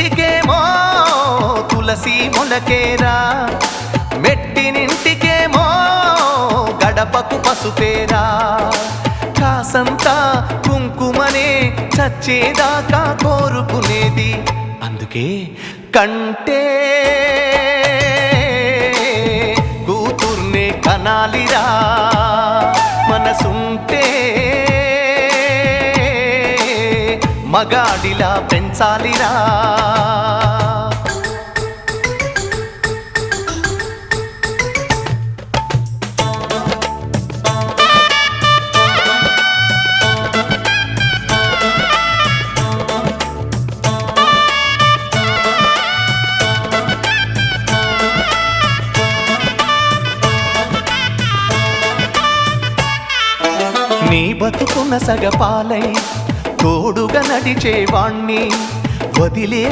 పుట్టింటికేమో తులసి మొలకేరా. మెట్టినింటికేమో గడపకు పసుపేరా. కాసంతా కుంకుమనే చచ్చేదాకా కోరుకునేది. అందుకే కంటే కూతుర్నే కనాలిరా. మగాడిలా పెంచాలిరా. నీ బతుకున్న సగపాలై నడిచేవాణ్ణి వదిలే